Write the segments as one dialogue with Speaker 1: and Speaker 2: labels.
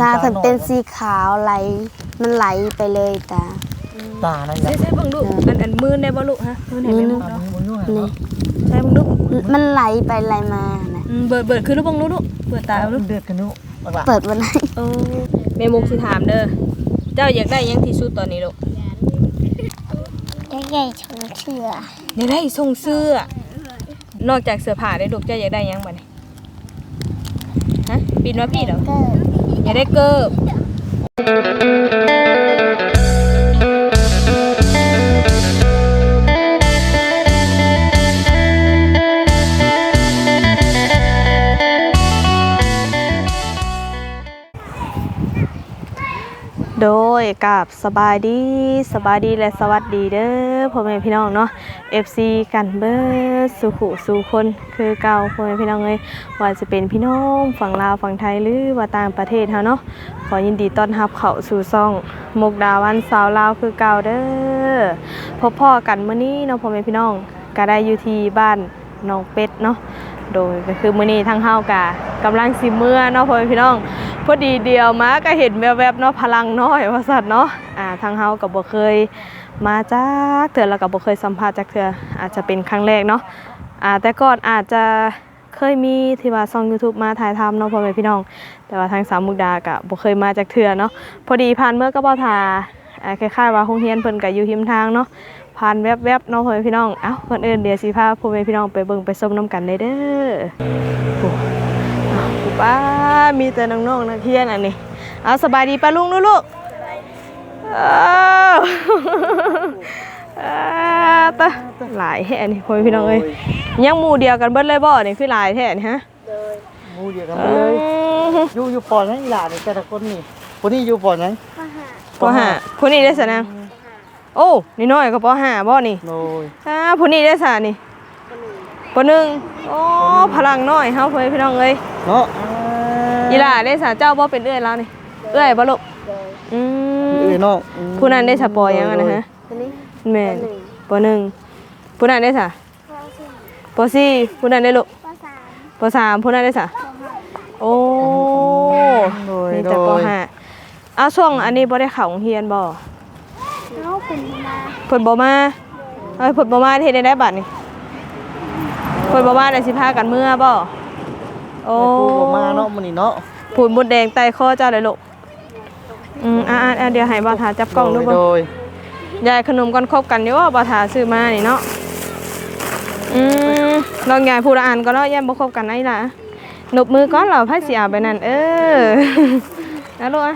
Speaker 1: ตาเพิ่นเป็นสีขาวไหลมันไหลไปเลยตา
Speaker 2: ตานั่นแห
Speaker 3: ใช่
Speaker 2: ละ
Speaker 3: ใช่เบิ่งลูกอันอันมือได้บ่ลูกฮะมือไหน
Speaker 1: มื
Speaker 3: แม่
Speaker 1: อ
Speaker 3: ลูก
Speaker 2: ตา
Speaker 3: เนาะ
Speaker 2: มีบุญอยู่
Speaker 1: นี่
Speaker 2: เนาะ
Speaker 3: ใช่เบิ่งลูก
Speaker 1: มันไหลไปไหลมานะ
Speaker 3: อืมเบิดเบิดคือลูกเบิ่งลูกลูกเปิดตาเอาลูก
Speaker 2: เดือดกันนุบักหล่ะ
Speaker 1: เปิดวันไหน
Speaker 3: โอ้แม่มุกสิถามเด้อ เจ้าอยากได้หยังที่สุดตอนนี้ลูก
Speaker 4: ใหญ่ชงเชื่อ
Speaker 3: อยากได้ทรงเสื้อ นอกจากเสื้อผ้าได้ลูกเจ้าอยากได้หยังบัดนี้ฮะปีนว่าพี่เหรอ
Speaker 4: เกิด
Speaker 3: อยาได้เกิบ โดยกับสบายดีสบายดีและสวัสดีเด้อพ่อแม่พี่น้องเนาะ FC กันเบิดสุขุสู่คนคือเก่าพ่อแม่พี่น้องเลยว่าจะเป็นพี่น้องฝั่งลาวฝั่งไทยหรือว่าต่างประเทศเฮาเนาะขอยินดีต้อนรับเข้าสู่ซ่องมกดาวันสาวลาวคือเก่าเด้อพบพ่อกันมื้อนี้เนาะพ่อแม่พี่น้องก็ได้อยู่ที่บ้านน้องเป็ดเนาะ โดยก็คือมื้อนี้ทางเฮากะกำลังสิเมื่อเนาะพ่อแม่พี่น้องพอดีเดียวมาก็เห็นแวบๆเนาะพลังน้อยว่าสัตว์เนาะอ่าทางเฮาก็บ่เคยมาจากเถื่อแล้วก็บ่เคยสัมภาษณ์จากเถื่ออาจจะเป็นครั้งแรกเนาะอ่าแต่ก่อนอาจจะเคยมีที่ว่าช่อง YouTube มาถ่ายทำเนาะพ่อแม่พี่น้อง แต่ว่าทางสามมุกดาก็บ่เคยมาจากเถื่อเนาะพอดีผ่านเมื่อก็บ่ทาอ่าคล้ายๆว่าโรงเรียนเพิ่นก็อยู่หิมทางเนาะ ผ่านแวบๆเนาะพ่อแม่พี่น้อง เอ้าก่อนอื่นเดี๋ยวสิพาพ่อแม่พี่น้องไปเบิ่งไปชมนํกันเลยเด้อโอ้อ้าวป้ามีแต่น้องๆนักเรียนอันนี้เอาสบายดีป้าลุงลูกๆอ้าวอ่าตะหลายแห่นี่พ่อแม่พี่น้องเอ้ยยังหมู่เดียวกันเบิดเลยบ่นี่คือหลายแท้นี่ฮะ
Speaker 2: หมูเดียวกันเลยอยู่อยู่ปอนั้นอีหล่านี่แต่ละคนนี่คนนี้อยู่ปอนั้น
Speaker 3: ปห้าผู้นี้ได้สนะ โอ้นี่น้อยก็ปห้าบ่นี่
Speaker 2: โดย
Speaker 3: อ่าผู้นี้ได้สานี่ปหนึ่งโอ้พลังน้อยเฮาพ่อแม่พี่น้องเอ้ย
Speaker 2: เนาะ
Speaker 3: อีหล่าได้สาเจ้าบ่เป็นเอื้อยแล้วนี่เอื้อยบ่ลูกอืม
Speaker 2: เอ้ยน้องอืม
Speaker 3: ผู้นั้นได้สปอยยังอะนะฮะ
Speaker 1: อันนี้
Speaker 3: แม่นปหนึ่งผู้นั้นได้สาปสี่ผู้นั้นได้ลูก
Speaker 4: ภาษา
Speaker 3: ปสามผู้นั้นได้สาโอ้
Speaker 2: โดย
Speaker 3: นี่
Speaker 2: โด
Speaker 3: แต่ป
Speaker 2: ย
Speaker 3: ห้าเอาช่วงอันนี้บ่ได้เข้าโรงเรียนบ่
Speaker 4: น้องคุณมา
Speaker 3: เพิ่นบ่มาเอ้ยเพิ่นบ่มาเฮ็ดได้ได้บัดนี่เพิ่นบ่มาได้สิพากันเมื่อบ่โอ้
Speaker 2: โอ้ปูมาเนาะมื้อนี้เนาะ
Speaker 3: ผูนมดแดงใต้คอเจ้าเลยลูกอืมอ่าอ่าเดี๋ยวให้บ่าวถาจับกล้องดูบ่
Speaker 2: โดย
Speaker 3: ยายขนมก่อนครบกันอยู่ว่าบ่าวถาซื้อมานี่เนาะอืมลองยายพูดอ่านก็เนาะยายบ่ครบกันไอ้ล่ะนบมือก่อนเหรอไผสิเอาไปนั่นเออนะลูกอะ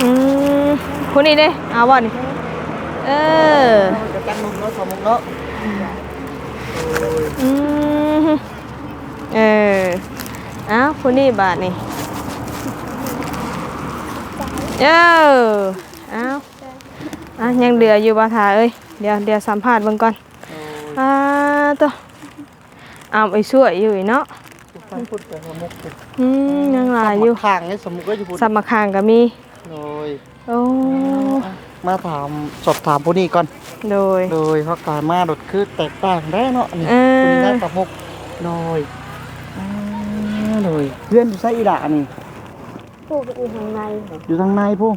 Speaker 3: อืม ผู้นี้เด้เอาบ่นี่เออ
Speaker 2: เดี๋ยวกันนุ่มเนาะสมุกเนาะ
Speaker 3: อืมเอออ้าวผู้นี้บาทนี่เอออ้าวอะยังเหลืออยู่บ่าวถาเอ้ยเดี๋ยวเดี๋ยวสัมภาษณ์เบิ่งก่อนอ่าตัวอ้าวไอ้ช่วยอยู่อีกเนาะ
Speaker 2: ฟังพูดแต่สมุกพูด
Speaker 3: อืมยังหลายอยู่
Speaker 2: ข้างนี่สมุกก็อยู่พูด
Speaker 3: สัมมาคางก็มี
Speaker 2: โดย
Speaker 3: โอ้
Speaker 2: มาถามสอบถามผู้นี้ก่อน
Speaker 3: โดย
Speaker 2: โดยเขาการมาโดดคือแตกต่างได้เนาะนี่
Speaker 3: เออ
Speaker 2: คนนี้ได้สมุกโดยอ่าโดยเพื่อนอยู่ไสอีหล่านี่
Speaker 1: ปลูกอยู่ข้างใน
Speaker 2: อยู่ทางในผู้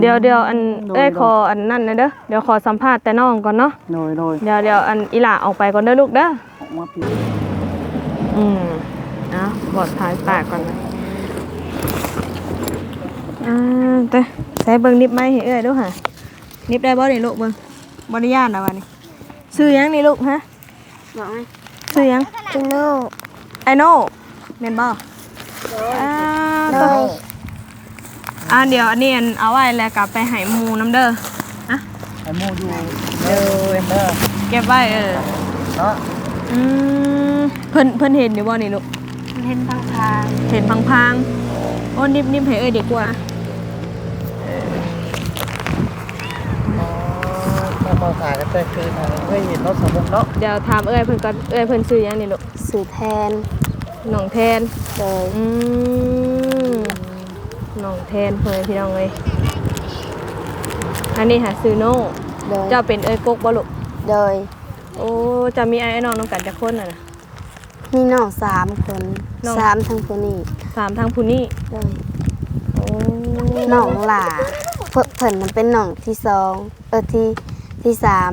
Speaker 3: เดี๋ยวเดี๋ยวอัน
Speaker 2: โดย
Speaker 3: เอ้ย
Speaker 2: โดย
Speaker 3: ขออันนั่นนะเด้อเดี๋ยวขอสัมภาษณ์แต่น้องก่อนเนาะ
Speaker 2: โดยโดย
Speaker 3: เดี๋ยวเดี๋ยวอันอีหล่าออกไปก่อนเด้อลูกเด้อ
Speaker 2: ออกมาผิด
Speaker 3: อืมเอะบอดท้ายปากก่อนนะ อ่าเต้ใส่เบิ่งนิบไหมให้เอ้ยดูค่ะนิบได้บ่นี่ลูกเบิ่งบ่ได้ย่านนะวันนี้ซื้อหยังนี่ลูกฮะ
Speaker 1: บอกไหม
Speaker 3: ซื้อหยัง
Speaker 4: จูโน่
Speaker 3: ไอโน่แม่นบ่อ่า
Speaker 4: โด
Speaker 3: ตัวยอ่าเดี๋ยวอันนี้อันเอาไว้แล้วกลับไปให้หมูน้ำเด้อ
Speaker 2: ไอ้หมูอยู่เด้อเด้อ
Speaker 3: เก็บไว้เออ
Speaker 2: เนาะ
Speaker 3: อืมเพิ่นเพิ่นเห็นอยู่บ่นี่ลูก
Speaker 1: เห็นทางทาง
Speaker 3: เห็นพังๆโอ้นิบนิบให้เอ้ยดีกว่า
Speaker 2: ถ้ามาขายกันแต่คืนน่ะเคยเห็นเนาะสมุกเนาะ
Speaker 3: เดี๋ยวถามเอ้ยเพิ่นก่อนเอ้ยเพิ่นซื้อหยังนี่ลูก
Speaker 1: สื่อแทน
Speaker 3: หนองแทน
Speaker 1: เลย
Speaker 3: อืมหนองแทนเพิ่นพี่น้องเอ้ยอันนี้หาซื้อโน่
Speaker 1: เลย
Speaker 3: เจ้าเป็นเอ้ยกกบ่ลูก
Speaker 1: เลย
Speaker 3: โอ้เจะมีไอ้น้องน้องกันจักคนน่ะนะ
Speaker 1: มีน้องสามคน
Speaker 3: น้อง
Speaker 1: สามทั้งคนนี้
Speaker 3: สามทางผู้นี้
Speaker 1: เลย
Speaker 3: โอ้
Speaker 1: น้องหล่าเพิ่นเพิ่นน่ะเป็นน้องที่สองเออที่ ที่สาม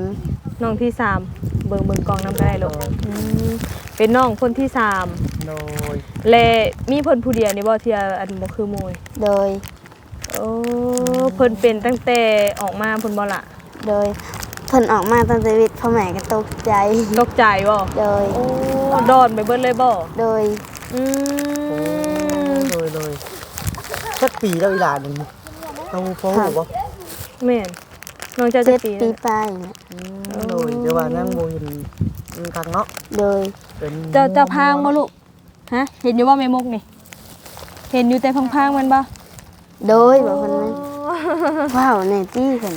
Speaker 3: น้องที่สามเบิ่งเบิ่งกองน้ำก็ได้ลูกอืมเป็นน้องคนที่สาม
Speaker 2: โดย
Speaker 3: และมีเพิ่นผู้เดียวนี่บ่ที่อันบ่คือหมวย
Speaker 1: โดย
Speaker 3: โอ้เพิ่นเป็นตั้งแต่ออกมาเพิ่นบ่ล่ะ
Speaker 1: โดยเพิ่นออกมาตั้งแต่วิทย์พ่อแม่ก็ตกใจ
Speaker 3: ตกใจบ่
Speaker 1: โดย
Speaker 3: โอ้ดอนไปเบิดเลยบ่
Speaker 1: โดย
Speaker 3: อื
Speaker 2: โอ้
Speaker 3: ม
Speaker 2: โดยโดยสักปีแล้วอีหลานนี่เอาพอหูบ่
Speaker 3: แม่น น้องเจ้า
Speaker 1: เจ็
Speaker 3: จะ
Speaker 1: ด
Speaker 3: ปี
Speaker 1: ปี
Speaker 3: แล้ว
Speaker 1: ไปเนี่ย
Speaker 2: โดยเดี๋ยวว่านั่งบ่เห็นทางเนาะ
Speaker 1: โดย
Speaker 2: เป็น
Speaker 3: เจ้าเจ้าพางบ่ลูกฮะ เห็นอยู่บ่แม่มกนี่ เห็นอยู่แต่พังๆมันบ่
Speaker 1: โดยบอกคนนั้นว้าวแน่จี้เพิ่น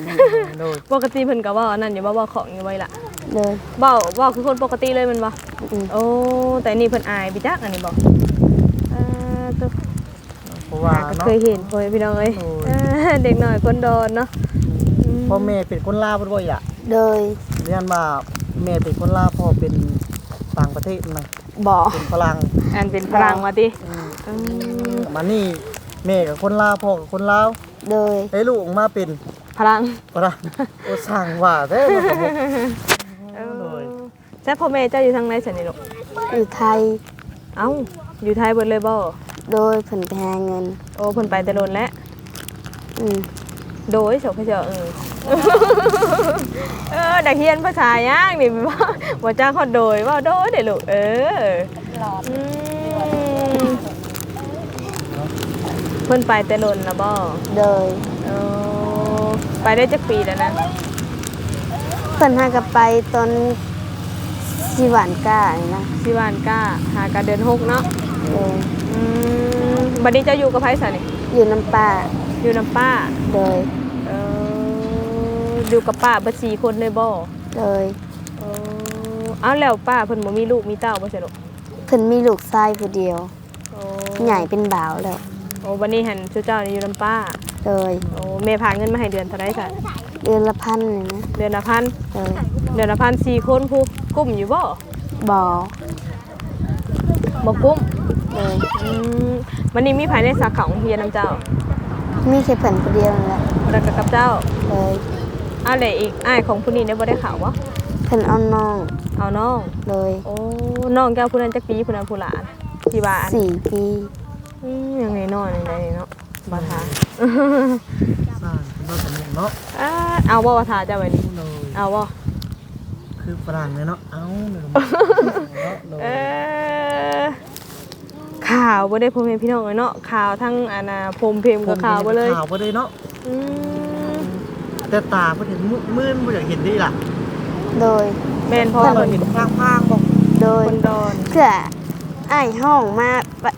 Speaker 2: โดย
Speaker 3: ปกติเพิ่นก็เว้าอันนั้นอยู่บ่เว้าของอยู่ไว้ล่ะ
Speaker 1: โดย
Speaker 3: เว้าเว้าคือคนปกติเลยแมันบ่
Speaker 1: อืม
Speaker 3: โอ้ แต่นี่เพิ่นอายบิจักอันนี้บ่อ่าก็
Speaker 2: เพราะว่า
Speaker 3: ก็
Speaker 2: เนาะ
Speaker 3: เคยเห็นพ่อแม่พี่น้องเอ้ย
Speaker 2: โอ้ย
Speaker 3: อ่าเด็กน้อยคนโดนเนาะ
Speaker 2: พ่อแม่เป็นคนลาวบ่บ่อีหล่ะ
Speaker 1: โดย
Speaker 2: เรียนว่าแม่เป็นคนลาวพ่อเป็นต่างประเทศนะ
Speaker 1: บอก
Speaker 2: เป็นฝรั่ง
Speaker 3: อันเป็นพลังว่าติอืม
Speaker 2: มานี่แม่กับคนลาวพ่อกับคนลาว
Speaker 1: โดย
Speaker 2: ให้ลูกออกมาเป็น
Speaker 3: พลัง
Speaker 2: ฝรั่งโอ้สั่งว่าแท้เนาะครับผมโดย
Speaker 3: แซ่พ่อแม่เจ้าอยู่ทางไหนซั่นนี่ลูก
Speaker 1: อยู่ไทย
Speaker 3: เอ้าอยู่ไทยเบิดเลยบ่
Speaker 1: โดยเพิ่นไปหาเงิน
Speaker 3: โอ้เพิ่นไปแต่โดนแล้ว
Speaker 1: อืม
Speaker 3: โดยเฉาเขาเจ้าเออเออดักเฮียนภาษาย่างนี่ว่าว่าจ้างเขาโดยว่าโดยเด้อลูกเอออืมเพิ่นไปแต่โดนนะบ่
Speaker 1: โดย
Speaker 3: เออไปได้จักปีแล้วนะ
Speaker 1: เพิ่นหากับไปตอนสิหวานก้านี่นะ
Speaker 3: สิวานก้าหากาเดือนหกเนาะ
Speaker 1: โดย
Speaker 3: อืมบัดนี้เจะอยู่กับไผซะนี่
Speaker 1: อยู่น้ำป่า
Speaker 3: อยู่น้ำป้า
Speaker 1: โดย
Speaker 3: เอออยู่กับป้าเบ่สี่คนเลยบ่
Speaker 1: โดย
Speaker 3: เออเอาแล้วป้าเพิ่นบ่มีลูกมีเต้าบ่ใช่ลูก
Speaker 1: เพิ่นมีลูกชายผู้เดียว
Speaker 3: โอ้
Speaker 1: ใหญ่เป็นบ่าวแล้ว
Speaker 3: โอ้วันนี้หันชูเจ้านี่อยู่ลำป้า
Speaker 1: โดย
Speaker 3: โอ้แม่พาเงินมาให้เดือนเท่าไรสัน
Speaker 1: เดือนละพันนี่นะ
Speaker 3: เดือนละพัน
Speaker 1: โดย
Speaker 3: เดือนละพันสี่คนผู้กุ้มอยู่บ่
Speaker 1: บ่อ
Speaker 3: บ่กุ้ม
Speaker 1: โดย
Speaker 3: อืมวันนี้มีภายในสาขาของเฮียน้ำเจ้า
Speaker 1: มีแค่เพิ่นผู้เดียวนั่นแหละ
Speaker 3: แล้วก็กับเจ้า
Speaker 1: โดย
Speaker 3: อะไรอีกอ้ายของผู้นี้ได้บ่ได้ข่าววะ
Speaker 1: เพิ่นเอาน้อง
Speaker 3: เอาน้อง
Speaker 1: โดย
Speaker 3: โอ้น้องเจ้าผู้นั้นจักปีผู้นั้นผู้หลานที่บ้าน
Speaker 1: สี่ปี
Speaker 3: อืมยังไงน้อยยังไงเนาะบ่ทา
Speaker 2: สร้างเป็นต้นสมุนเนาะ
Speaker 3: อ่าเอาบ่บ่ทาเจ้าไว้นี่
Speaker 2: โดย
Speaker 3: เอาบ่
Speaker 2: คือฝรั่งเลยเนาะเอ้าเนาะโดย
Speaker 3: เออ ข่าวบ่ได้พ่อแม่พี่น้องเลยเนาะข่าวทั้งอานาพรมเพมกับข่าวบ่เลย
Speaker 2: ข่าวบ่ได้เนาะ
Speaker 3: อืม
Speaker 2: แต่ตาเพิ่นเห็นมื้นบ่อยากเห็นได้ล่ะ
Speaker 1: โดย
Speaker 3: แม่นพ่อ
Speaker 2: เพิ่น
Speaker 3: เพิ่น
Speaker 2: เห็นพางๆบ่
Speaker 1: โดย
Speaker 3: คนดอน
Speaker 1: เพื่ออ้ายห้องมา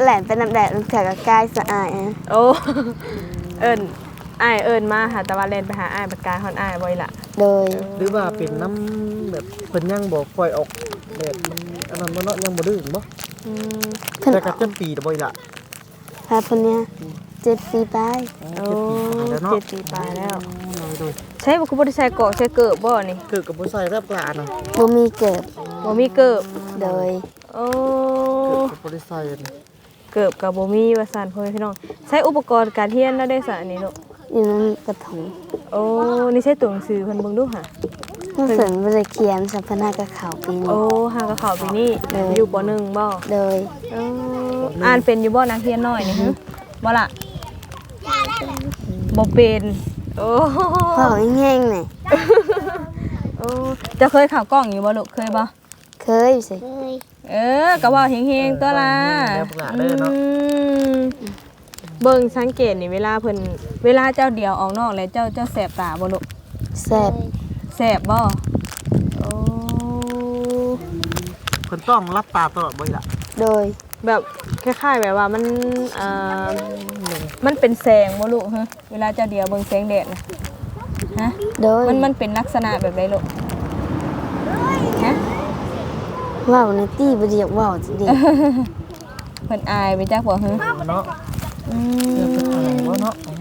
Speaker 1: แหลนเป็นน้ำแดดมันเถื่อกกายสะอายอะ
Speaker 3: โอ้เอิ้นอ้ายเอิ้นมาหาตะวันเล่นไปหาอ้ายบัดกายฮอนอ้ายบ่อยล่ะ
Speaker 1: โดย
Speaker 2: หรือว่าเป็นน้ำแบบเพิ่นยังบ่ปล่อยออกแบบมัน อันนั้นบ่เนาะยังบ่ดื้อบ่
Speaker 3: อืม
Speaker 1: เพิ่น
Speaker 2: แต่ก็จนปีแล้วบ่อีล่ะ
Speaker 1: พาเพิ่นเนี่ยเจ็ดปีไป
Speaker 3: โอ้
Speaker 2: เจ็ดปีแล้วเนาะ
Speaker 3: เจ็ดปีไปแล้ว
Speaker 2: โดย
Speaker 3: ใช่บ่คือบ่ได้ใส่เกาะใส่เกิบบ่นี่
Speaker 2: เกิดกับบ่ใส่แรบกลาน่ะ
Speaker 1: บ่มีเกิด
Speaker 3: บ่มีเกิบ
Speaker 1: โดย
Speaker 3: โอ้
Speaker 2: เกิดกับบ่ได้ใส่น่ะ
Speaker 3: เกิบกับบ่มีว่าซั่นพ่อแม่พี่น้องใช้อุปกรณ์การเรียนแล้วได้ซะอันนี้ลูก
Speaker 1: อยู่นั้นกระถง
Speaker 3: โอ้นี่ใช่ตัวหนังสือเพิ่นเบิ่งดูค่ะ
Speaker 1: เมื่อเสริมบริเขียนสัมพนากับเขาปีนี้
Speaker 3: โอ้หากระเขาปีนี้
Speaker 1: เลย
Speaker 3: อยู่ปหนึ่งบ่
Speaker 1: โดย
Speaker 3: เอออ่านเป็นอยู่บ่นักเรียนน้อยนี่ฮึบ่ล่ะบ่เป็นโอ้
Speaker 1: พ่อแห้งๆหน่อย
Speaker 3: โอ้จะเคยเข่าวกล้องอยู่บ่ลูกเคยบ่
Speaker 1: เคยสิ
Speaker 4: เอ้ย
Speaker 3: เออก็ว่าเฮงๆตัวล่ะ
Speaker 2: แรบกลาเด้อเนาะ
Speaker 3: อืมเบิ่งสังเกตนี่เวลาเพิ่นเวลาเจ้าเดียวออกนอกแล้วเจ้าเจ้าแสบตาบ่ลูก
Speaker 1: แซ่บ
Speaker 3: แสบบ่โอ้
Speaker 2: เพิ่นต้องรับตาตลอดบ่อีล่ะ
Speaker 1: โดย
Speaker 3: แบบคล้ายๆแบบว่ามันเอ่อมันเป็นแสงบ่ลูกฮะเวลาเจ้าเดียวเบิ่งแสงแดดนะฮะ
Speaker 1: โดย
Speaker 3: มันมันเป็นลักษณะแบบไรลูกฮะ
Speaker 1: ว่าวในตี้บ่ได้อยากว่าวจริง
Speaker 3: เพิ่นอายไปจักบ่ฮะ
Speaker 2: เนาะ
Speaker 3: อื
Speaker 2: เพิ่น
Speaker 3: ม
Speaker 2: อ่านบ่เนาะอื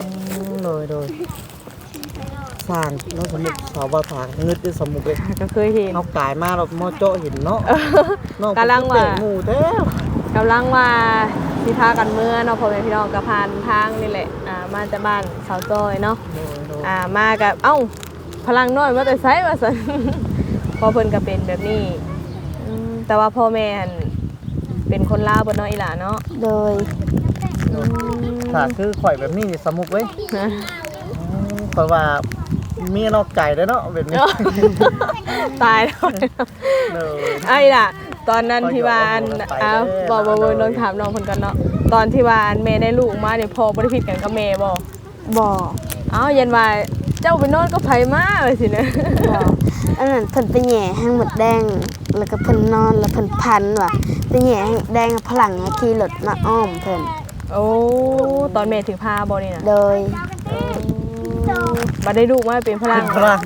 Speaker 2: มโดยโดย สร้างเนาะสมุกสาวบ่ทางเงึดด้วยสมุกเลย
Speaker 3: ก็เคยเห็น
Speaker 2: เอากายมาเรามอเจาะเห็นเนาะน้อง
Speaker 3: กำลังว่า
Speaker 2: เตะหมูแท้
Speaker 3: กำลังว่าสิพากันเมื่อเนาะพ่อแม่พี่น้องก็ผ่านทางนี่แหละอ่ามาจากบ้านสาวจอยเนาะ
Speaker 2: โดยโดย
Speaker 3: อ่ามากับเอ้าพลังน้อยมาแต่ไสว่าซั่นพอเพิ่นก็เป็นแบบนี้อืมแต่ว่าพ่อแม่หั่นเป็นคนลาวเบิดเนาะอีหล่าเนาะ
Speaker 1: โดย
Speaker 3: อืม
Speaker 2: ถ้าคือข่อยแบบนี้นี่สมุกเว้ยเพราะว่าเมียนอกใจเด้อเนาะแบบนี้
Speaker 3: ตายแล้ว
Speaker 2: เลย
Speaker 3: ไอ้ล่ะ ตอนนั้นที่ว่าอัน
Speaker 2: ไปเด้อ
Speaker 3: อ้าวบอกบอกบอกน้องถามน้องเพิ่นกันเนาะตอนที่ว่าอันแม่ได้ลูกมาเนี่ยพ่อบ่ได้ผิดกันกับแม่บ่
Speaker 1: บ่อ
Speaker 3: เอ้ายันว่าเจ้าไปนอนก็ไผมาเลยสินะ
Speaker 1: บ่อันนั้นเพิ่นไปแหย่ให้หมดแดง แล้วก็เพิ่นนอนแล้วเพิ่นพันว่ะไปแหย่ให้แดงพลังขี่รถมาอ้อมเพิ่น
Speaker 3: โอ้ตอนแม่ถือผ้าบ่นี่น่ะ
Speaker 1: โดย
Speaker 3: บ่ได้ลูกมาเป็นพลั
Speaker 2: เป็
Speaker 3: ง
Speaker 2: นพลัง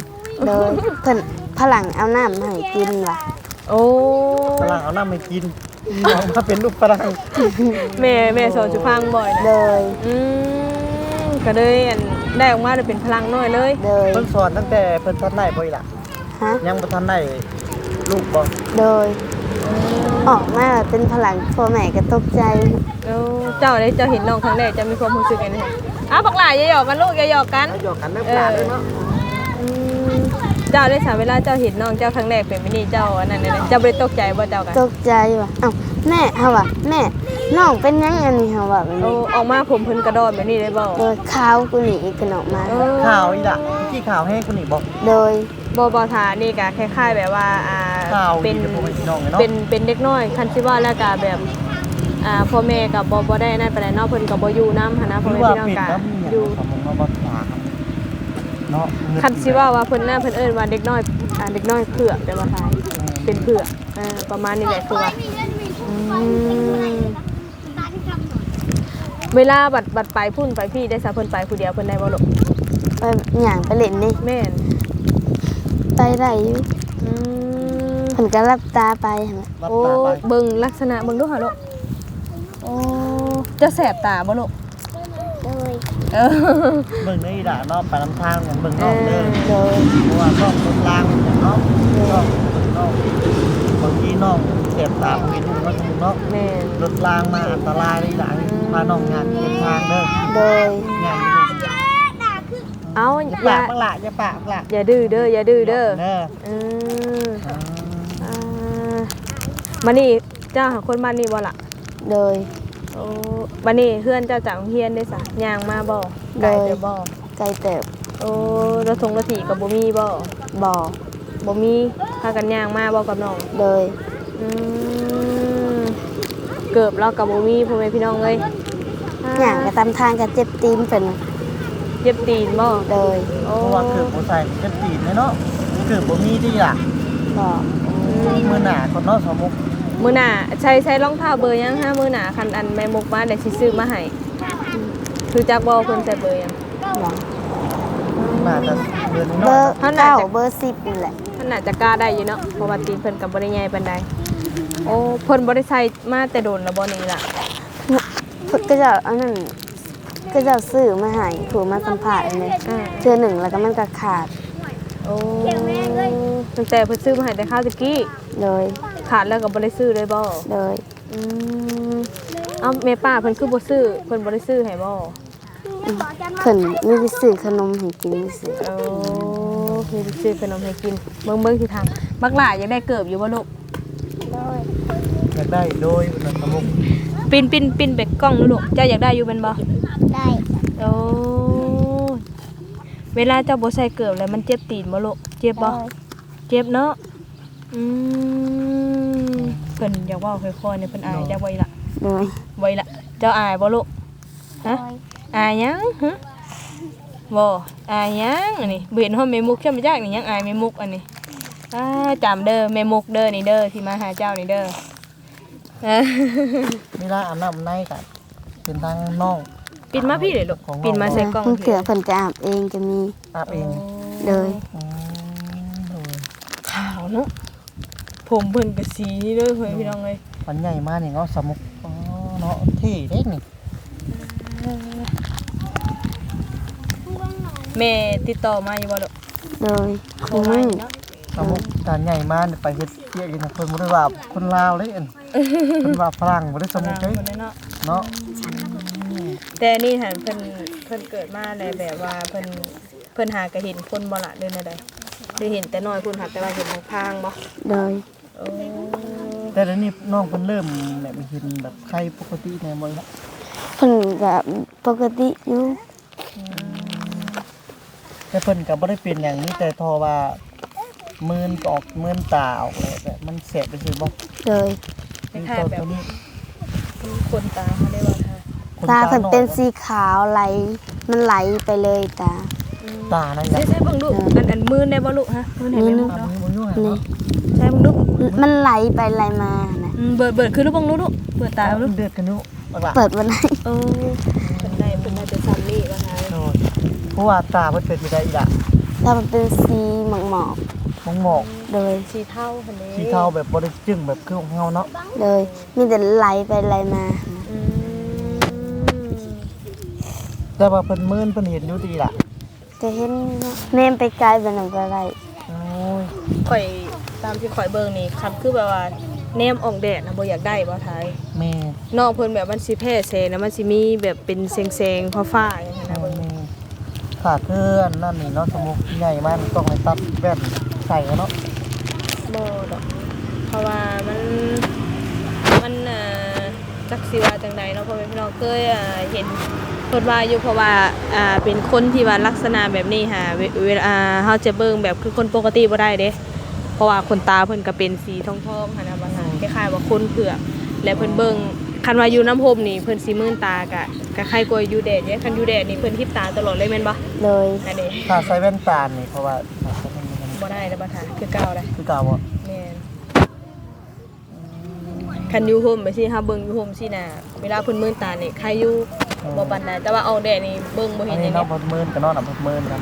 Speaker 1: โดยเพิ่นพลังเอาน้ำมาให้กินว่ะ
Speaker 3: โอ้
Speaker 2: พลังเอาน้ำมากินน้องมาเป็นลูกพลัง
Speaker 3: แม่แม่สอนสุพังบ่อยนะ
Speaker 1: โดย
Speaker 3: อืมก็เลยอันได้ออกมาได้เป็นพลังน้อยเลย
Speaker 1: โดย
Speaker 2: เพิ่นสอนตั้งแต่เพิ่นทันได้บ่อีหล่ะ
Speaker 1: ฮะ
Speaker 2: ยังบ่ทันได้ลูกบ่
Speaker 1: โดยออกมาแล้วเป็นพลังพ่อแม่ก็ตกใจ
Speaker 3: เอ้าเจ้าได้เจ้าเห็นน้องครั้งแรกจะมีความรู้สึกยังไง อ้าวบักหลายอย่าหยอกกันลูกอย่าหยอกกัน
Speaker 2: แล้วหยอกกันได้ปลาด้วยเนาะ
Speaker 3: อืมเจ้าได้สามเวลาเจ้าเห็นน้องเจ้าครั้งแรกเป็นมินี่เจ้าอันนั้นน่ะเจ้าบ่ได้ตกใจบ่เจ้ากัน
Speaker 1: ตกใจว่ะเอ้าแม่เฮาว่ะแม่น้องเป็นยังอันนี้เฮาว่ะแบบ
Speaker 3: โอ้
Speaker 1: นี้
Speaker 3: ออกมาผมเพิ่นกระโดดแบบนี้ได้บ่
Speaker 1: โดยข้าวกูหนีกันออกมา
Speaker 3: เออ
Speaker 2: ข่าวอีหล่ะที่ข่าวให้คนนี้บอก
Speaker 1: โดย
Speaker 3: บ่บ่ทานี่ก็คล้าย ๆ แบบว่าอ่า
Speaker 2: ข่าว
Speaker 3: เป็น
Speaker 2: ดีกับผมพี่น้องเนาะ
Speaker 3: เป็นเป็นเด็กน้อยคันสิว่าแล้วก็แบบ อ่าพ่อแม่ก็บ่บ่ได้นั่นปานใดเนาะเพิ่นก็บ่อยู่นำหันนะพ่อ
Speaker 2: หรือ
Speaker 3: แม่
Speaker 2: ว่า
Speaker 3: พี่น้อง
Speaker 2: ปิด
Speaker 3: ก็
Speaker 2: นะมี
Speaker 3: อยู่
Speaker 2: สมองมาบ่ถามเนาะ
Speaker 3: คันสิว่าว่าเพิ่นน่าเพิ่นเอิ้นว่าเด็กน้อยอ่าเด็กน้อยเผือกแต่ว่าทายเป็นเผือกอ่าประมาณนี้แหละคือว่าอืมเวลาบัดบัดไปพุ่นไปพี่ได้ซะเพิ่นไปผู้เดียวเพิ่นได้บ่ลูก
Speaker 1: ไปหย่างไปเล่นนี่
Speaker 3: แม่น
Speaker 1: ไปได้อยู่
Speaker 3: อืม
Speaker 1: เพิ่นก็รับตาไปหั่นแหละ
Speaker 2: รับ
Speaker 3: โอ้
Speaker 2: ตาไป
Speaker 3: เบิ่งลักษณะเบิ่งดูหาลูกโอ้จะแสบตาบ่ลูก
Speaker 4: โดย
Speaker 3: เออ
Speaker 2: เบิ่งได้อีหล่ะเนาะไปนำทางของเบิ่งน้องเด้อ
Speaker 1: โดย
Speaker 2: เพราะว่าน้องรถลางเนาะน้องน้องบางทีน้องเสียบตาบ่เห็นหุ่งเนาะเนาะ
Speaker 3: แม่น
Speaker 2: รถลางมาอันตรายเลยหลังพาน้องงานเป็นทางเด้อ
Speaker 1: โดย
Speaker 2: งานไปดู
Speaker 3: เอา
Speaker 2: อย่า
Speaker 3: อย่า
Speaker 2: ปากบังละอย่าปากบังละ
Speaker 3: อย่าดื้อเด้ออย่าดื้อเด้อ
Speaker 2: เด้อ
Speaker 3: เอออ่ามานี่เจ้าหาคนบ้านนี่บ่ล่ะ
Speaker 1: โดย
Speaker 3: โอ้บันนี้เพื่อนเจ้าจากโรงเรียนได้สะย่างมาบ่ไกล
Speaker 1: เลย
Speaker 3: เด้อบ่
Speaker 1: ไกลเติบ
Speaker 3: โอ้รถทงรถถีกับบ่มีบ่
Speaker 1: บ่อ
Speaker 3: บ่มีพากันย่างมาบ่กับน้อง
Speaker 1: โดย
Speaker 3: อืมเกือบเรากับบ่มีพ่อแม่พี่น้องเอ้ย
Speaker 1: หย่างก็ตามทางก็เจ็บตีนเพิ่น
Speaker 3: เจ็บตีนบ่
Speaker 1: โดย
Speaker 3: โอ้
Speaker 2: เพราะว่าเกือบบ่ใส่กันตีนเลยเนาะเกือบบ่มีที่ล่ะ
Speaker 1: บ่อ
Speaker 2: มือหน้าคนเนาะสมมุก
Speaker 3: มื้อหน้าใช้ใช้รองเท้าเบอร์ยังฮะมื้อหน้าคันอันแม่มุกมาเดี๋ยวสิซื้อมาให้คือจักบ่เพิ่นใส่เบอร์ยัง
Speaker 1: บ่อ
Speaker 2: น่าจะเดือนนี้
Speaker 1: เบ
Speaker 2: เนาะ
Speaker 1: อร์
Speaker 3: ท่านน่า
Speaker 1: เก้า
Speaker 3: จะ
Speaker 1: เบอร์สิบนี่แหละ
Speaker 3: มันน่าจะกล้าได้อยู่เนาะเพราะว่าตีนเพิ่นก็บ่ได้ใหญ่ปานใดโอ้เพิ่นบ่ได้ใส่มาแต่โดนแล้วบ่นี่ล่ะ
Speaker 1: เพิ่นก็จะเอานั่นก็จะซื้อมาให้ถูมาสัมผัสอันนี้
Speaker 3: อ่า
Speaker 1: เทื่อหนึ่งแล้วก็มันก็ขาด
Speaker 3: โอ้ตั้งแต่เพิ่นซื้อมาให้แต่ข้าวตะกี้
Speaker 1: โดย
Speaker 3: ขาดแล้วก็บ่ได้ซื้อเลยบ่
Speaker 1: โดย
Speaker 3: อืมเอ้าแม่ป้าเพิ่นคือบ่ซื้อเพิ่นบ่ได้ซื้อให้บ่
Speaker 1: เพิ่นมีไปซื้อขนมให้กินซื้อ
Speaker 3: โอ้มีไปซื้อขนมให้กินเบิ่งเบิ่งที่ทางบักหลาอยากได้เกิบอยู่บ่ลูก
Speaker 4: โดย
Speaker 2: อยากได้โดยสมมุก
Speaker 3: ปินปินปินแบกกล้องดูลูกเจ้าอยากได้อยู่แม่นบ่
Speaker 4: ได้
Speaker 3: โอ้เวลาเจ้าบ่ใส่เกิบแล้วมันเจ็บตีนบ่ลูกเจ็บ
Speaker 4: โด
Speaker 3: บ่
Speaker 4: ย
Speaker 3: เจ็บเนาะ อืมเพิ่นอยากเว้าค่อยๆเนี่ยเพิ่นอายได้บ่อีหล่ะ
Speaker 1: โดย
Speaker 3: บ่อีหล่ะเจ้าอายบ่ลูก
Speaker 4: โด
Speaker 3: ฮะ
Speaker 4: ย
Speaker 3: อายหยังฮะบ่อายหยังอันนี้บ่เห็นฮอดแม่มุกใช่มั้ยจักนี่ยังอายแม่มุกอันนี้อ่าจำเด้อแม่มุกเด้อนี่เด้อที่มาหาเจ้านี่เด้อเออ
Speaker 2: เวลาอาบน้ำในกันเป็นทางน้อง
Speaker 3: ปินมาพี่เลยลูก
Speaker 2: ของเรา
Speaker 3: ปินมาใส่กล้อง
Speaker 1: เพิ่นเถื่อเพิ่นก็อาบเองก็มี
Speaker 2: อาบเอง
Speaker 1: โดย
Speaker 2: อืมโดย
Speaker 3: ขาวเนาะ ผมเพิ่นก็สีนี่เด้อเฮ้ยพี่น้องเอ้ย
Speaker 2: มันใหญ่มากนี่เนาะสมุกอ๋อเนาะเท่เด้นี่
Speaker 3: แม่ติดต่อมาอยู่บ่ลูก
Speaker 1: โดย
Speaker 3: โทร
Speaker 1: คู่
Speaker 3: มา
Speaker 1: มือ
Speaker 3: อยู่เนาะ
Speaker 2: สมุกการใหญ่มาเนี่ยไปเฮ็ดเกี่ยกินนะเพิ่นบ่ได้ว่าคนลาวเลยอันเพิ่นว่าฝรั่งบ่ได้สมุก
Speaker 3: คน
Speaker 2: เด้
Speaker 3: นั้นเนาะ
Speaker 2: เนาะ
Speaker 3: แต่นี่หันเพิ่นเพิ่นเกิดมาในแบบว่าเพิ่นเพิ่นหากระเห็นคนบ่ละเด้อนะใดได้เห็นแต่น้อยพุ่นหักแต่ว่าเห็นทางๆบ่
Speaker 1: โดย
Speaker 3: โอ้
Speaker 2: แต่เดี๋ยวนี้น้องเพิ่นเริ่มแบบเห็นแบบไข้ปกติในบ่ละ
Speaker 1: เพิ่นก็ปกติอยู่
Speaker 2: แต่เพิ่นก็บ่ได้เป็นอย่างนี้แต่ทอว่ามืนออกมืนตาออกเลยแบบมันแสบไปซื่อบ่
Speaker 1: โดย
Speaker 3: คล้ายๆแบบคนตาเขาได้ว่าค่ะ
Speaker 2: คน
Speaker 1: ตาเพิ่นเป็น
Speaker 2: อย
Speaker 1: สีขาวไหลมันไหลไปเลยตา
Speaker 2: ตานั่น
Speaker 3: ใช่
Speaker 2: น่ะ
Speaker 3: ใช่เบิ่งลูกอันอันมือได้บ่ลูกฮะมือไหนไม่รู้
Speaker 2: ตา
Speaker 3: เนาะ
Speaker 2: มือบ่อยู่หั่น
Speaker 1: นี่
Speaker 2: เนาะ
Speaker 3: ใช่เบิ่งลูก
Speaker 1: มันไหลไปไหลมานะ
Speaker 3: อืมเบิดเบิดคือลูกเบิ่งลูกลูกเปิดตาเอาลูก
Speaker 2: เดือดกันนุบักละ
Speaker 1: เปิดวันไหน
Speaker 3: เออเพิ่นได้เพิ่นได้เป็นซัมมี่ว่าค่ะ
Speaker 2: โอ้ยเพราะว่าตาเพิ่นเป็นไปได้อีกละ
Speaker 1: ตามันเป็นสีหมอกหมอก
Speaker 2: มองหมอก
Speaker 1: ๆโดย
Speaker 3: สีเทาคันนี้
Speaker 2: สีเทาแบบบ่ได้จึ้งแบบคือของเฮาเนาะ
Speaker 1: โดย มีแต่ไหลไปไหลมา
Speaker 3: อืม
Speaker 2: แต่ว่าเพิ่นมื่นเพิ่นเห็นอยู่ดีล่ะ
Speaker 1: จะเห็นเนมไปไกลไปหนังก็ไร
Speaker 2: โอ้ย
Speaker 3: ข่อย ตามที่ข่อยเบิ่งนี่ครับคือแบบว่าแนมออกแดดนะบ่อยากได้บ่ทาย
Speaker 2: แม่
Speaker 3: นอกเพิ่นแบบมันสิแพ้แสงนะมันสิมีแบบเป็นแสงๆฟ้าๆอย่างนั้นนะเบิ่ง
Speaker 2: แม่ขาดเพื่อนนั่นนี่เนาะสมุกใหญ่มันต้องให้ตัดแว่นใส่กันเนาะ
Speaker 3: บ่ดอกเพราะว่ามันมันเอ่อจักสิว่าจังใดเนาะพ่อแม่พี่น้องเคยอ่าเห็นเพิ่นว่าอยู่เพราะว่าอ่าเป็นคนที่ว่าลักษณะแบบนี้หาเวเวลาอ่าเฮาจะเบิ่งแบบคือคนปกติบ่ได้เด้ เพราะว่าคนตาเพิ่นก็เป็นสีทองๆหั่นน่ะว่าคล้ายๆว่าคนเผือกและเพิ่นเบิ่งคันว่าอยู่น้ำพรมนี่เพิ่นสิมื่นตากะก็ใครกลัวอยู่แดดเนี่ยคันอยู่แดดนี่เพิ่นทิบตาตลอดเลยแม่นบ่
Speaker 1: โดย
Speaker 3: อันนี้
Speaker 2: ถ้าใส่แว่นตานี่เพราะว่าขาดเพิ่นมัน
Speaker 3: บ่ได้แล้วบ่ท่าคือเก่าเลย
Speaker 2: คือเก่าบ่
Speaker 3: แม่นคันอยู่โฮมไปสิเฮาเบิ่งอยู่โฮมสิน่ะเวลาเพิ่นมื่นตานี่ใครอยู่บ่ปานใดแต่ว่าออกแดดนี่เบิ่งบ่
Speaker 2: อั
Speaker 3: เห็
Speaker 2: น
Speaker 3: นอ
Speaker 2: นี้
Speaker 3: ย่าง
Speaker 2: เนาะ
Speaker 3: เงี้ย
Speaker 2: บ่มื่นกันเนาะน่ะบ่มื่นกัน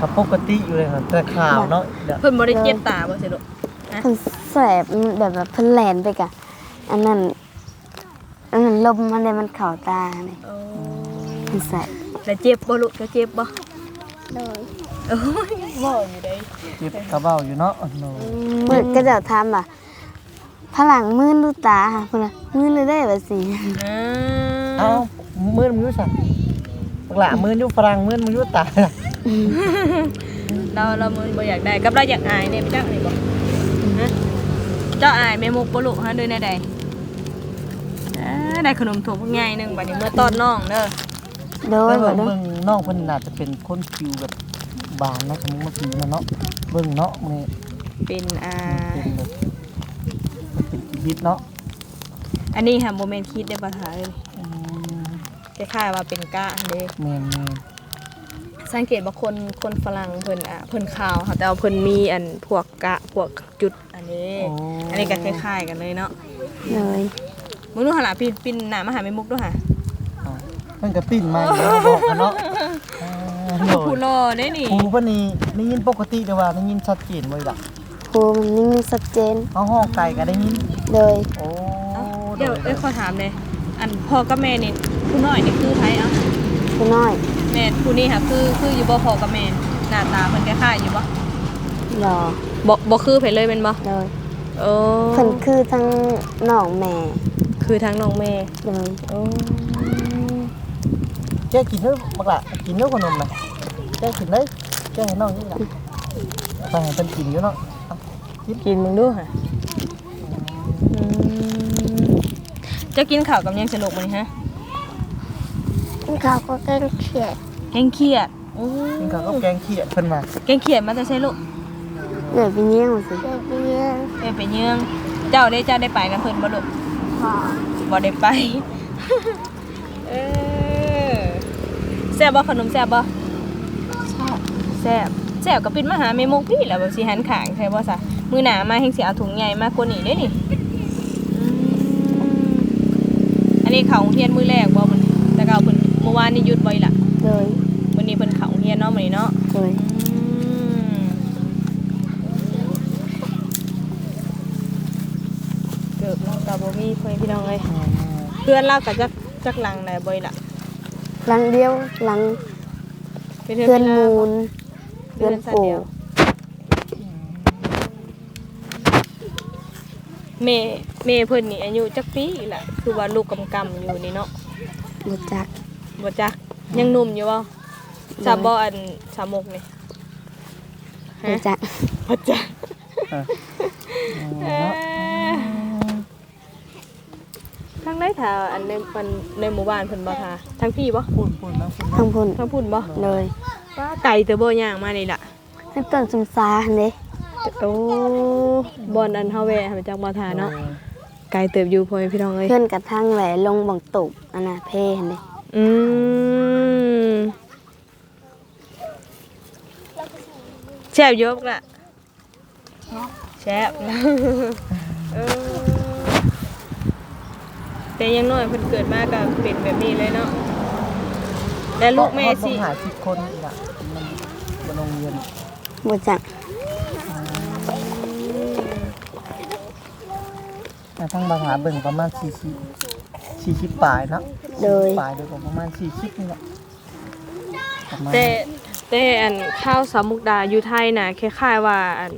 Speaker 2: ถ้าปกติอยู่เลยค่ะแต่ขาวเนาะเดี๋ยว
Speaker 3: เพิ่นบ่ได้เจ็บตาบ่สิลูก
Speaker 1: เพิ่นแสบแบบแบบเพิ่นแหลนไปกะ อันนั้นอันนั้นลมมันเลยมันเข่าตาเนี่ย
Speaker 3: โอ้
Speaker 1: มันแสบ
Speaker 3: แล้วเจ็บบ่ลูกจะเจ็บบ่
Speaker 4: โดย
Speaker 3: โอ้ยบ่อยู่ได้
Speaker 2: เจ็บกระเบ้าอยู่เนาะโอ้โห
Speaker 1: มืดก็จะทำอะพลังมืดดูตาค่ะคุณอะมืดเลยได้แบบสิ
Speaker 3: อ่า
Speaker 2: เอ้ามื่นมึงอยู่สั่นบักละมื่นอยู่ฝรั่งมื่นมึงอยู่ตา
Speaker 3: เราเรามือบ่อยากได้กับเราอยากอายเนี่ยไปจักนี่บ่ฮะเจ้าอายแม่มุกบ่ลูกฮะด้วยแน่ใดอ่าได้ขนมถั่วพวกใหญ่หนึงบัดนี้เมื่อตอนน้องเด้อ
Speaker 1: โดย
Speaker 2: เบิ่ง
Speaker 1: บ่
Speaker 2: เบิ่
Speaker 1: เด้อง
Speaker 2: น้องเพิ่นน่าจะเป็นคนผิวแบบบางนะสมมุติว่าผิวน่ะเนาะเบิ่งเนาะมันนี่
Speaker 3: เป็นอ่า
Speaker 2: เป็นแบบมันเป็นชีวิตเนาะ
Speaker 3: อันนี้ค่ะโมเมนต์คิดได้บ่ทาย
Speaker 2: อืม
Speaker 3: คล้ายๆว่าเป็นกะเด้
Speaker 2: แม่น
Speaker 3: สังเกตว่าคนคนฝรั่งเพิ่นอะเพิ่นขาวค่ะแต่ว่าเพิ่นมีอันพวกกะพวกจุดอันนี้
Speaker 2: ๆโอ้
Speaker 3: อันนี้ก็คล้ายๆกันเลยเนาะ
Speaker 1: โดย
Speaker 3: มึงดูหั่นล่ะปินปินหน้ามาหาแม่มุกด้วยค่ะ
Speaker 2: อ่าเพิ่นก็ปิ้นมาอยู่เนาะบอกกันเนาะอ่าโห
Speaker 3: ผู้รอได้นี่
Speaker 2: ครูเพิ่นนี่ได้ยินปกติแต่ว่าได้ยินชัดเจนบ่ล่ะ
Speaker 1: ครูมันนิ่งชัดเจน
Speaker 2: เอาห้องไก่ก็ได้ยิน
Speaker 1: โดย
Speaker 2: โอ้
Speaker 3: เอ้าเดี๋ยวเอ้ยขอถามเลยอันพ่อกับแม่นี่ผู้น้อยนี่คือไผเอ้า
Speaker 1: ผู้น้อย
Speaker 3: แม่ผู้นี้ค่ะคือคืออยู่บ่พ่อกับแม่หน้าตาเพิ่นคล้ายๆอยู่บ่
Speaker 1: หล่อ
Speaker 3: บ่บ่คือไผเลยแม่นบ่
Speaker 1: โดย
Speaker 3: โอ้
Speaker 1: เพิ่นคือทั้งน้องแม่
Speaker 3: คือทั้งน้องแม่
Speaker 1: โดย
Speaker 3: โอ้
Speaker 2: แกกินเด้อบักละกินเด้อขนมน่ะแกกินเลยแกให้น้องนี่ล่ะไปให้เพิ่นกินอยู่เนาะ
Speaker 3: กินมึงดูค่ะอืมจะกินข้าวกับหยังสนุกมื้อนี้ฮะ
Speaker 4: เขาก็เก่งเขียด
Speaker 3: แกงเขียดโอ้
Speaker 2: กินข้าวกับแกงเขียดเพิ่นมา
Speaker 3: แกงเขียดมาแต่ใช่ลูก
Speaker 1: เดี๋ยวไปเยี่ยมสิ
Speaker 4: เด็กเรียน
Speaker 3: เอ้ยไปเยืองเจ้าได้เจ้าได้ไปกันเพิ่นบ่ลูก
Speaker 4: พอ
Speaker 3: บ่ได้ไปเออแซ่บบ่ขนมแซ่บบ่
Speaker 4: ชอบ
Speaker 3: แซ่บแซ่บก็ปิดมาหาแม่มุกพี่แหล้วแบบสิหันข้างใช่บ่ซะมื้อหน้ามาแฮงสิเอาถุงใหญ่มากกว่านี้เด้นี่อืมอันนี้เข้าโรงเรียนมื้อแรกบ่มื้อนี้แต่ก็ เอาเพิ่นเมื่อวานนี่หยุดบ่อีหล่ะ
Speaker 1: โดย
Speaker 3: มื้อนี้เพิ่นเข้าโรงเรียนเนาะมื้อนี้เนาะ
Speaker 1: โดย
Speaker 3: อืมเกือบน้องตาบ่มีเพิ่นพี่น้องเอ้ยเพื่อนเราก็จักจักหลังได้บ่อีหล่ะ
Speaker 1: หลังเดียวหลัง
Speaker 3: เป็น
Speaker 1: เพื่อน
Speaker 3: ลา
Speaker 1: มู
Speaker 3: บ่
Speaker 1: ล
Speaker 3: เพื่อนสัตว์เดียวเมเมเพิ่นนี่อายุจักปีล่ะคือว่าลูกกำกำอยู่นี่เนาะ
Speaker 1: บ่จัก
Speaker 3: บ่จักยังหนุ่มอยู่บ่สามบ่อันสามมกนี่
Speaker 1: บ่จัก
Speaker 3: บ่จัก
Speaker 2: เนาะ
Speaker 3: ทางได้ถ้าอันในมันในหมู่บ้านเพิ่นบ่ทาทางพี่บ่
Speaker 2: พูดพูดนะพูด
Speaker 1: ทั้งพุ่น
Speaker 3: ทางพุ่นบ่
Speaker 1: เลย
Speaker 3: ว่าไก่เตอบ่ย่างมานี่ล่ะ
Speaker 1: ทั้งต้นสมซาหั่นเด้
Speaker 3: โอ้บอนอันเฮาแวะไปจักบ่ทาเนาะไก่เติบอยู่พ่อแม่พี่น้องเอ้ย
Speaker 1: เพื่อนกระทั่งแหวลงบังตุกอันน่ะเพหั่นเด้
Speaker 3: อืมแซ่บอยกล่ะแซ่บเออแต่อยังน้อยเพิ่นเกิดมาก็เป็นแบบนี้เลยเนาะและลูกแม่สิ
Speaker 2: ต้องหาสิบคนอีกอะมันมันโรงเรียน
Speaker 1: บ่จัก
Speaker 2: แต่ทั้งบางหาเบิ่งประมาณสี่สิบสี่สิบปลายเนาะ
Speaker 1: โดย
Speaker 2: ปลายเดียวกับประมาณสี่สิบนี่แหละประมาณ
Speaker 3: แต่แต่อันข้าวสามมุกดาอยู่ไทยน่ะคล้ายๆว่าอัน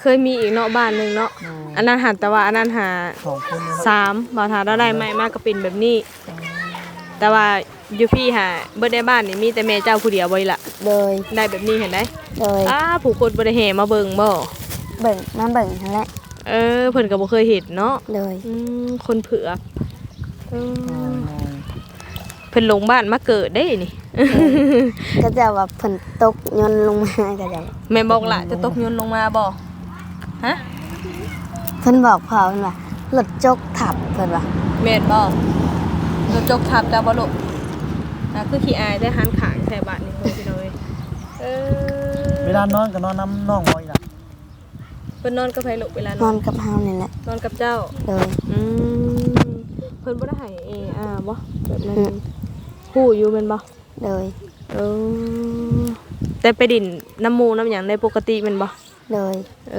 Speaker 3: เคยมีอีกเนาะบ้านหนึงเนาะอันนั้นหันแต่ว่าอันนั้นหา
Speaker 2: สองคนนี่เนาะ
Speaker 3: สามบาทาเราได้ไม่มากก็เป็นแบบนี้ แต่ว่าอยู่พี่หาเบิดในบ้านนี่มีแต่แม่เจ้าผู้เดียวบ่อยละ
Speaker 1: โดย
Speaker 3: ได้แบบนี้เห็นได้
Speaker 1: โดย
Speaker 3: อ้าผู้คนบ่ได้แห่มาเบิ่งบ่
Speaker 1: เบิ่งมาเบิ่งนั่นแหละ
Speaker 3: เออเพิ่นก็บ่เคยเห็นเนาะ
Speaker 1: โดย
Speaker 3: อืมคนเผือกเออเพิ่นลงบ้านมาเกิดได้นี่
Speaker 1: ก็จะว่าเพิ่นตกยนต์ลงมาก็จะ
Speaker 3: แม่บอกละจะตกยนต์ลงมาบ่ฮะ
Speaker 1: เพิ่นบอกพ่อเพิ่นว่ารถจกทับเพิ่นว่า
Speaker 3: แม่นบ่รถจกทับจ้าบ่ลูกอะคือขี้อายได้หันขางใส่บาทนี่เพิ่นพี่น้อยเออ
Speaker 2: เวลานอนก็นอนน้ำน้องไว้ล่ะ
Speaker 3: เพิ่นนอนกับไผลูกเวลาน
Speaker 1: น
Speaker 3: อ
Speaker 1: อนนกับเฮานี่แหละ
Speaker 3: นอนกับเจ้า
Speaker 1: โดย
Speaker 3: อืมเพิ่นบ่ได้ให้เออาบ่แบบนั้น
Speaker 1: อืม
Speaker 3: ฮู้อยู่แม่นบ่
Speaker 1: โดย
Speaker 3: เออแต่ไปดินน้ำหมูน้ำหยังได้ปกติแม่นบ่
Speaker 1: โดย
Speaker 3: เอ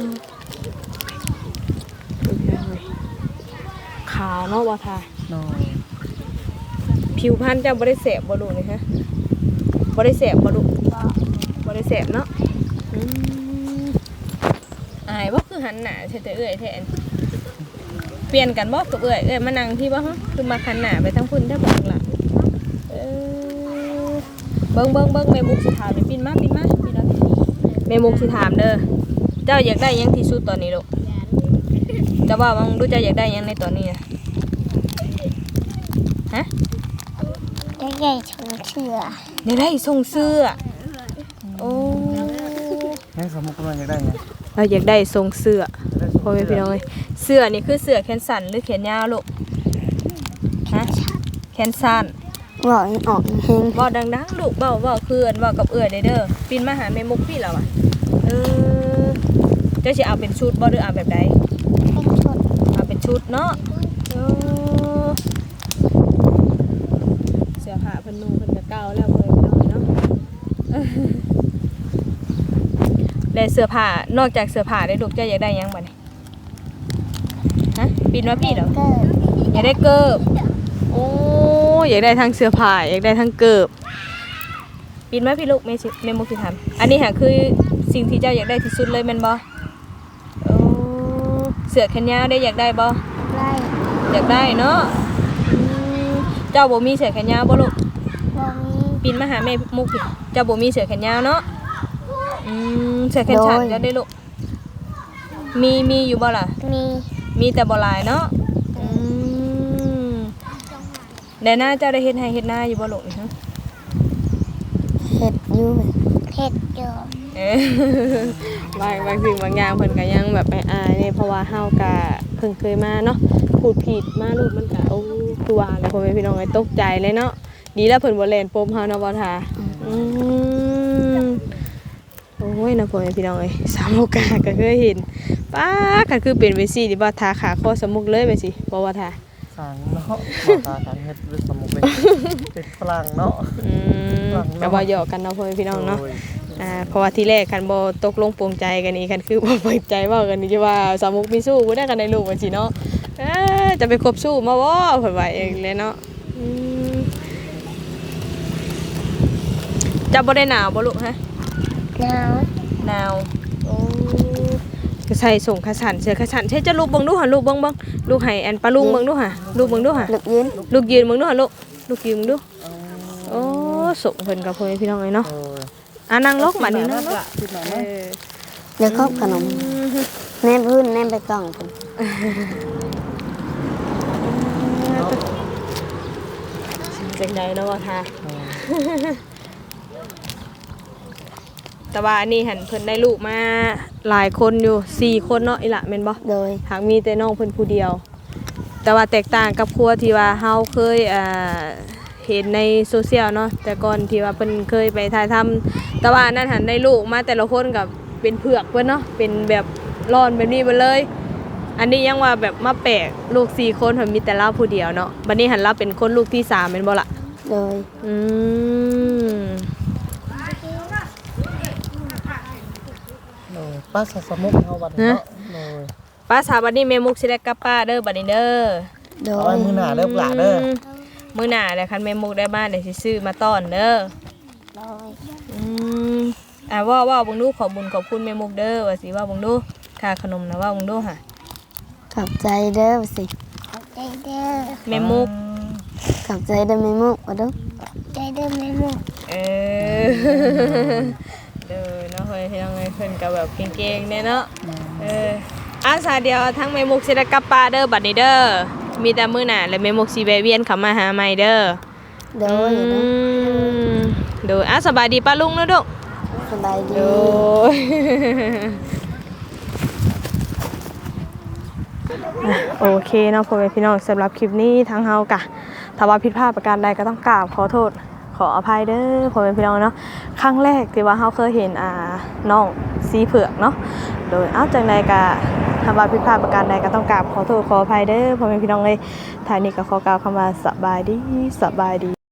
Speaker 3: อขาวเนาะบ่ทา
Speaker 2: น้อง
Speaker 3: ผิวพรรณเจ้าบ่ได้แสบบ่ลูกนี่ฮะบ่ได้แสบบ่ลูกบ่ได้แสบเนาะอืมอายบ่คือหันหน้าใช่แต่เอื้อยแทนเปลี่ยนกันบ่กับเอื้อยเอื้อยมานั่งที่บ่ฮะคือมาหันหน้าไปทางพุ่นได้บ่ล่ะเออ เบิ่งเบิ่งเบิ่งแม่มุกสิถามนี่ปินมาปินมาปินมาแม่มุกสิถามเด้อเจ้าอยากได้หยังที่สุดตอนนี้ลูกเจ้าว่ามึงรู้เจ้าอยากได้หยังในตอนนี้อะฮะ
Speaker 4: ได้ใหญ่ชงเชื่อ
Speaker 3: อยากได้ทรงเสื้อโอ้
Speaker 2: ให้สมมุติว่าอยากได้ไง
Speaker 3: เราอยากได้ทรงเสื้อพ่อแม่พี่น้องเอ้ยเสื้อนี่คือเสื้อแขนสั้นหรือแขนยาวลูกฮะแขนสั้น
Speaker 1: บอกออกเฮง
Speaker 3: เว้าดังๆลูกเว้าเว้าคืออันเว้ากับเอื้อยได้เด้อปินมาหาแม่มุกพี่แล้วอะเออเจ้าสิเอาเป็นชุดบ่หรือเอาแบบใด
Speaker 4: เป็นชุด
Speaker 3: เอาเป็นชุดเนาะเออเสื้อผ้าเพิ่นนุ่งเพิ่นก็เก่าแล้วพ่อแม่พี่น้องเนาะและเสื้อผ้านอกจากเสื้อผ้าได้ลูกเจ้าอยากได้หยังบ่นี่ฮะปินว่าพี่เหรออยากได้เกิบ อยากได้ทั้งเสื้อผ้าอยากได้ทั้งเกิบปินไหมพี่ลูกเมสิเมมุกสิทำอันนี้หาคือสิ่งที่เจ้าอยากได้ที่สุดเลยแม่นบ่โอ้เสื้อแขนยาวได้อยากได้บ่
Speaker 4: ไล่
Speaker 3: อยากได้เนาะอืมเจ้าบ่มีเสื้อแขนยาวบ่ลูก
Speaker 4: บอมี
Speaker 3: ปินมาหาแม่มุกสิเจ้าบ่มีเสื้อแขนยาวเนาะอืมเสื้อแขนสั้นจะได้ลูกมีมีอยู่บ่ล่ะ
Speaker 4: มี
Speaker 3: มีแต่บ่หลายเนาะ อืม แต่หน้าเจ้าได้เฮ็ดให้เฮ็ดหน้าอยู่บ่ลูกนี่ฮะ
Speaker 1: เฮ็ดอยู่เว้ย
Speaker 4: เผ็ดเยอะ
Speaker 3: เอ้ยบางบางสิ่งบางอย่างเพิ่นก็ยังแบบไม่อายเนี่ยเพราะว่าเฮาก็เพิ่งเคยมาเนาะพูดผิดมาลูกมันก็โอ้คือว่าแล้วพ่อแม่พี่น้องก็ตกใจเลยเนาะดีแล้วเพิ่นบ่เล่นปมเฮาเนาะบ่ทาอืมโอ้ยนะพ่อแม่พี่น้องเอ้ยสามโอกาสก็เคยเห็นป้าก็คือเป็นไปสิที่บ่ทาขาข้อสมุกเลยไปสิบ่ว่าทา
Speaker 2: สางเนาะมาตาสางเฮ็ดเป็นสมุกเป็นเป็นฝรั่งเนาะ
Speaker 3: อืมก็บ่หยอกกันเนาะพ่อแม่พี่น้องเนาะ
Speaker 2: โย
Speaker 3: อ่าเพราะว่าที่แรกคันบ่ตกลงปรงใจกันนี่คันคือบ่เปิดใจเว้ากันนี่จะว่าสามุกมีสู้บ่ได้กันในลูกว่าสิเนาะเอ้อจะไปคบสู้มาบ่เพิ่นว่าเองเลยเนาะอืมจะบ่ได้หนาวบ่ลูกฮะ
Speaker 4: หนาว
Speaker 3: หนาวโอ้ก็ ใส่ส่งขาสันเสื้อขาสันใช่จะลูกเบิ่งดูหะลูกเบิ่งเบิ่งลูกให้อันปลาลุงเบิ่งดูหะลูกเบิ่งดูหะ
Speaker 1: ลึกยืน
Speaker 3: ลูกยืนเบิ่งดูหะลูกลูกยืนเบิ่งดูโอ้ส่งเพิ่นกับพ่อแม่พี่น้องเลยเนาะ
Speaker 2: โอ้ย
Speaker 3: อะนั่งลกบัดนี้นั่งลก
Speaker 2: ละที่ไหน
Speaker 3: เอ
Speaker 2: นะ
Speaker 3: อ
Speaker 1: แล้วก็ขนมแนบพื้นแนบไปกล่องเพิ่น
Speaker 3: จังไดเนาะว่าค่ะ แต่ว่าอันนี้หันเพิ่นได้ลูกมาหลายคนอยู่สี่คนเนาะอีหละแม่นบ่
Speaker 1: โดย
Speaker 3: หากมีแต่น้องเพิ่นผู้เดียว แต่ว่าแตกต่างกับครัวที่ว่าเฮาเคยอ่าเห็นในโซเชียลเนาะแต่ก่อนที่ว่าเพิ่นเคยไปถ่ายทำแต่ว่าอันนั้นหันได้ลูกมาแต่ละคนกับเป็นเผือกเพิ่นเนาะเป็นแบบร้อนแบบนี้ไปเลย อันนี้ยังว่าแบบมาแปลกลูกสี่คนเพิ่นมีแต่เราผู้เดียวเนาะบัดนี้หันเราเป็นคนลูกที่สามแม่นบ่ล่ะ
Speaker 1: โดย
Speaker 3: อืม
Speaker 2: โอ้ย ป้าสัสมุกเอาบัดนี้เนาะโอ้ย
Speaker 3: ป้าสาวบัดนี้แม่มุกสิได้กลับป้าเด้อบัดนี้เด้อ
Speaker 1: โด
Speaker 2: เอาไว้
Speaker 1: ย
Speaker 2: มือหน้าเด้อปลาเด้อ
Speaker 3: มื้อหน้าเดี๋ยวคันแม่มุกได้มาเดี๋ยวสิซื้อมาต้อนเด้อ
Speaker 4: โดย
Speaker 3: อืมอ่าว่าว่าเบิ่งดูขอบุญขอบคุณแม่มุกเด้อว่าสิว่าเบิ่งดูค่าขนมนะว่าเบิ่งดูค่ะ
Speaker 1: ขอบใจเด้อสิ
Speaker 4: ขอบใจเด้อ
Speaker 3: แม่มุก
Speaker 1: ขอบใจเด้อแม่มุกว่าเด้อ
Speaker 4: ขอบใจเด้อแม่มุก
Speaker 3: เออ เด้อเนาะเฮ้ยพี่น้องเอ้ยเพิ่นก็แบบเก่งๆแน่เนาะเอออาสาเดียวทั้งแม่มุกสิได้กลับป้าเด้อบัดนี้เด้อมีแต่มื้อหน้าและแม่มุกสิแวะเวียนเข้ามาหาใหม่เด้อ
Speaker 1: โดย
Speaker 3: อื
Speaker 1: เด้อ
Speaker 3: มโดยอะสบายดีป้าลุงเนาะดุ
Speaker 1: สบายดี
Speaker 3: โดยโอเคเนาะพ่อแม่พี่น้องสำหรับคลิปนี้ทางเฮากะถ้าว่าผิดพลาดประการใดก็ต้องกราบขอโทษ ขออภัยเด้อผมเป็นพี่น้องเนาะครั้งแรกที่ว่าเขาเคยเห็นอ่าน้องสีเผือกเนาะโดยอ้าวจังใดก็ถ้าว่าผิดพลาดประการใดก็ต้องกราบขอโทษขออภัยเด้อผมเป็นพี่น้องเลยท้ายนี้ก็ขอกล่าวคำว่าสบายดีสบายดี